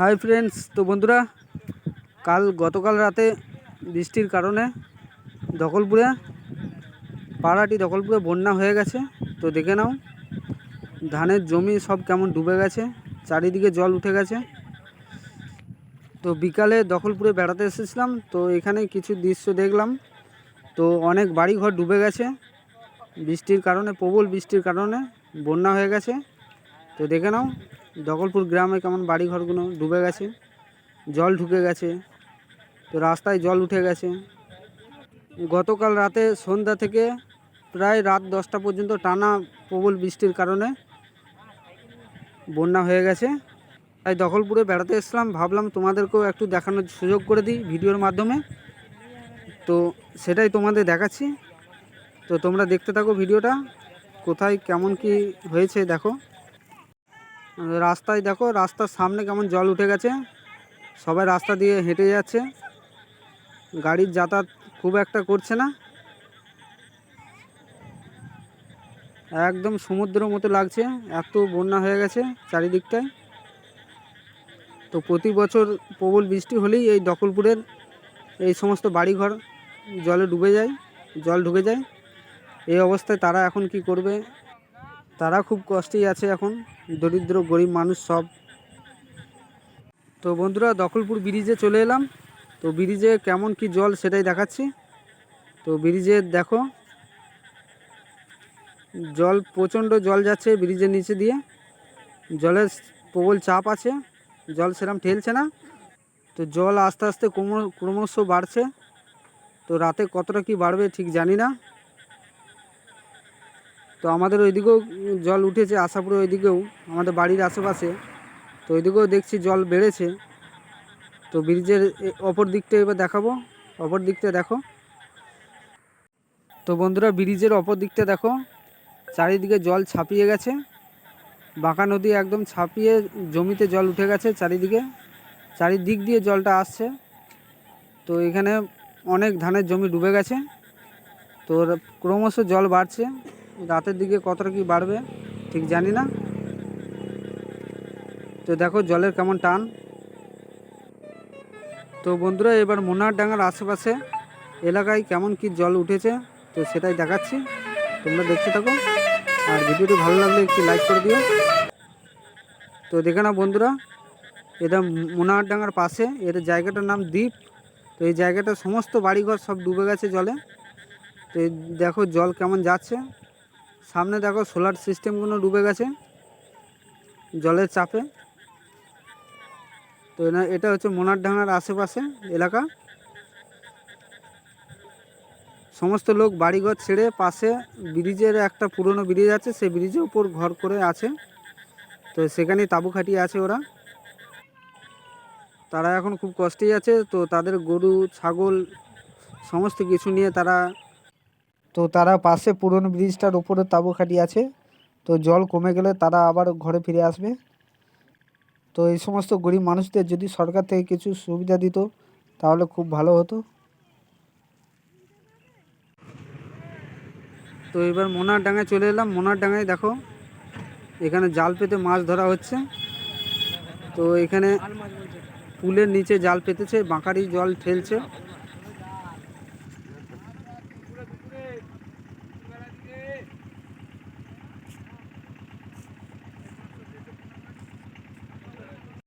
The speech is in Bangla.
হাই ফ্রেন্ডস, তো বন্ধুরা, কাল গতকাল রাতে বৃষ্টির কারণে দখলপুরে, পাড়াটি দখলপুরে বন্যা হয়ে গেছে। তো দেখে নাও, ধানের জমি সব কেমন ডুবে গেছে, চারিদিকে জল উঠে গেছে। তো বিকালে দখলপুরে বেড়াতে এসেছিলাম, তো এখানে কিছু দৃশ্য দেখলাম। তো অনেক বাড়িঘর ডুবে গেছে, বৃষ্টির কারণে, প্রবল বৃষ্টির কারণে বন্যা হয়ে গেছে। তো দেখে নাও দখলপুর গ্রামে কেমন বাড়িঘরগুলো ডুবে গেছে? জল ঢুকে গেছে। তো রাস্তায় জল উঠে গেছে। গতকাল রাতে সন্ধ্যা থেকে প্রায় রাত দশটা পর্যন্ত টানা প্রবল বৃষ্টির কারণে বন্যা হয়ে গেছে। তাই দখলপুরে বেড়াতে এসলাম ভাবলাম তোমাদেরকেও একটু দেখানোর সুযোগ করে দিই ভিডিওর মাধ্যমে। তো সেটাই তোমাদের দেখাচ্ছি। তো তোমরা দেখতে থাকো ভিডিওটা। কোথায়, কেমন কি হয়েছে, দেখো। রাস্তায় দেখো, রাস্তার সামনে কেমন জল উঠে গেছে। সবাই রাস্তা দিয়ে হেঁটে যাচ্ছে। গাড়ির যাতায়াত খুব একটা করছে না। একদম সমুদ্র মতো লাগছে, এত বন্যা হয়ে গেছে চারিদিকটায়। তো প্রতি বছর প্রবল বৃষ্টি হলেই এই দখলপুরের এই সমস্ত বাড়িঘর জলে ডুবে যায়, জল ঢুকে যায়। এই অবস্থায় তারা এখন কি করবে? তারা খুব কষ্টেই আছে এখন। দরিদ্র, গরিব মানুষ সব। তো বন্ধুরা, দখলপুর ব্রিজে চলে এলাম। তো ব্রিজে কেমন কি জল সেটাই দেখাচ্ছি। তো ব্রিজে দেখো, জল, প্রচণ্ড জল যাচ্ছে ব্রিজের নিচে দিয়ে। জলের প্রবল চাপ আছে, জল সেরম ঠেলছে না। তো জল আস্তে আস্তে ক্রম, ক্রমশ বাড়ছে। তো রাতে কতটা কি বাড়বে ঠিক জানি না। তো আমাদের ওইদিকেও জল উঠেছে, আশাপুরে ওইদিকেও, আমাদের বাড়ির আশেপাশে। তো ওইদিকেও দেখছি জল বেড়েছে। তো ব্রিজের অপর দিকটা এবার দেখাবো, অপর দিকটা দেখো। তো বন্ধুরা, ব্রিজের অপর দিকটা দেখো, চারিদিকে জল ছাপিয়ে গেছে। বাঁকা নদী একদম ছাপিয়ে জমিতে জল উঠে গেছে চারিদিকে। চারিদিক দিয়ে জলটা আসছে। তো এখানে অনেক ধানের জমি ডুবে গেছে। তো ক্রমশ জল বাড়ছে। রাতের দিকে কতটা কি বাড়বে, ঠিক জানি না। তো দেখো জলের কেমন টান। তো বন্ধুরা, এবার মোনার ডাঙ্গার আশেপাশে এলাকায় কেমন কি জল উঠেছে, তো সেটাই দেখাচ্ছি। তোমরা দেখতে থাকো। আর ভিডিওটি ভালো লাগলে একটি লাইক করে দিও। তো দেখে না বন্ধুরা, এটা মোনার ডাঙ্গার পাশে, এর জায়গাটার নাম দ্বীপ। তো এই জায়গাটা সমস্ত বাড়িঘর সব ডুবে গেছে জলে। তো দেখো জল কেমন যাচ্ছে। সামনে দেখো সোলার সিস্টেমগুলো ডুবে গেছে, জলের চাপে। তো এটা হচ্ছে মোনারডাঙ্গার আশেপাশে এলাকা। সমস্ত লোক বাড়িঘর ছেড়ে পাশে ব্রিজের একটা পুরনো ব্রিজ আছে সেই ব্রিজের উপর ঘর করে আছে। তো সেখানেই তাঁবু খাটিয়ে আছে ওরা। তারা এখন খুব কষ্টেই আছে, তো তাদের গরু, ছাগল, সমস্ত কিছু নিয়ে তারা তো তারা পাশে পুরনো ব্রিজটার উপরে তাঁবু খাটিয়ে আছে। তো জল কমে গেলে তারা আবার ঘরে ফিরে আসবে। তো এই সমস্ত গরিব মানুষদের যদি সরকার থেকে কিছু সুবিধা দিত, তাহলে খুব ভালো হতো। তো এবার মোনার ডাঙায় চলে এলাম। মোনার ডাঙায় দেখো, এখানে জাল পেতে মাছ ধরা হচ্ছে। তো এখানে পুলের নিচে জাল পেতেছে, বাঁকারি জল ঠেলছে।